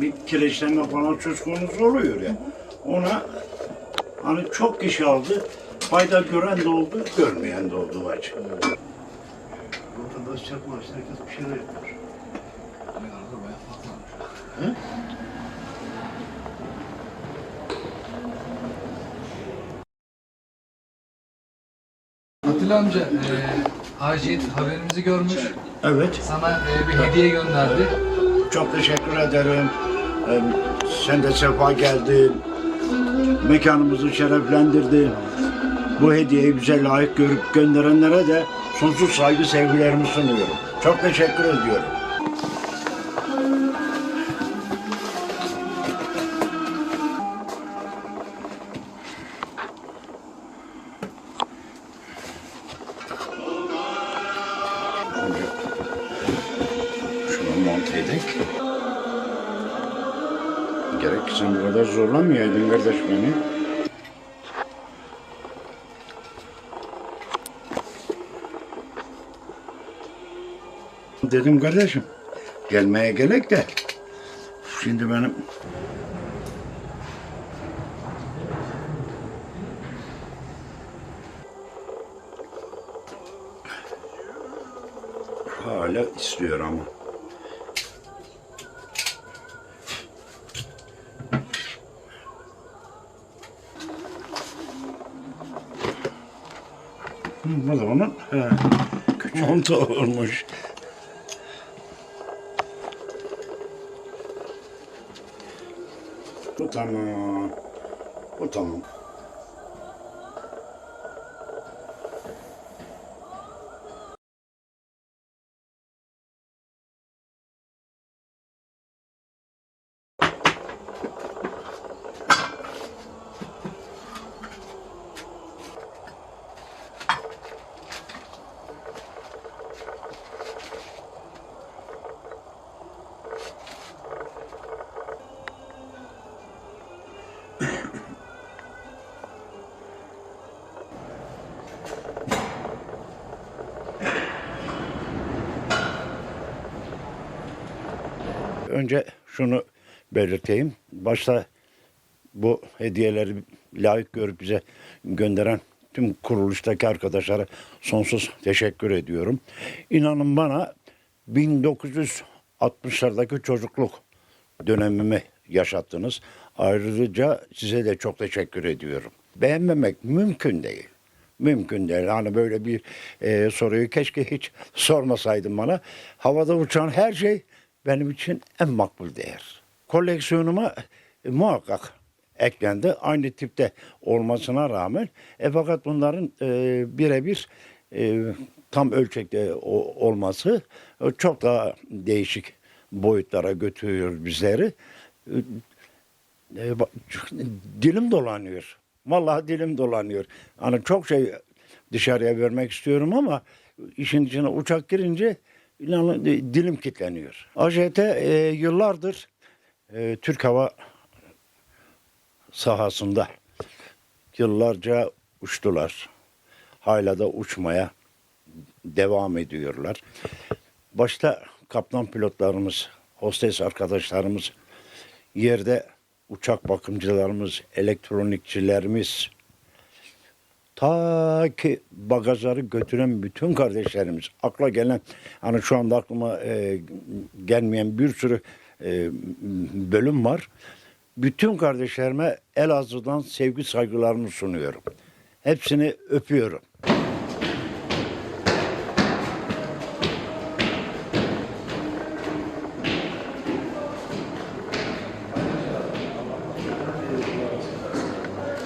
bir kireçlenme falan söz konusu oluyor ya. Ona hani çok kişi aldı. Fayda gören de oldu, görmeyen de oldu bacı. Vatandaş çakma işte herkes bir şeyler yapıyor. Atilla amca, e, Acil haberimizi görmüş. Evet. Sana e, bir hediye gönderdi. Çok teşekkür ederim. Ee, Sen de sefa geldin. Mekanımızı şereflendirdin. Bu hediyeyi bize layık görüp gönderenlere de sonsuz saygı sevgilerimi sunuyorum. Çok teşekkür ediyorum. Gerek sen bu kadar zorlamayaydın kardeş beni. Dedim kardeşim, gelmeye gerek de. Şimdi benim hala istiyor ama. Da onun he, küçük montu olmuş. Bu tamam. Bu tamam. Önce şunu belirteyim. Başta bu hediyeleri layık görüp bize gönderen tüm kuruluştaki arkadaşlara sonsuz teşekkür ediyorum. İnanın bana 1960'lardaki çocukluk dönemimi yaşattınız. Ayrıca size de çok teşekkür ediyorum. Beğenmemek mümkün değil. Mümkün değil. Hani böyle bir e, soruyu keşke hiç sormasaydın bana. Havada uçan her şey benim için en makbul değer. Koleksiyonuma e, muhakkak eklendi. Aynı tipte olmasına rağmen. E, fakat bunların e, birebir e, tam ölçekte o- olması e, çok daha değişik boyutlara götürüyor bizleri. E, e, ba- dilim dolanıyor. Vallahi dilim dolanıyor. Hani çok şey dışarıya vermek istiyorum ama işin içine uçak girince inanın e, dilim kilitleniyor. AJT e, yıllardır e, Türk Hava sahasında yıllarca uçtular. Hala da uçmaya devam ediyorlar. Başta kaptan pilotlarımız, hostes arkadaşlarımız, yerde uçak bakımcılarımız, elektronikçilerimiz, ta ki bagajları götüren bütün kardeşlerimiz, akla gelen, hani şu anda aklıma e, gelmeyen bir sürü e, bölüm var. Bütün kardeşlerime Elazığ'dan sevgi saygılarımı sunuyorum. Hepsini öpüyorum.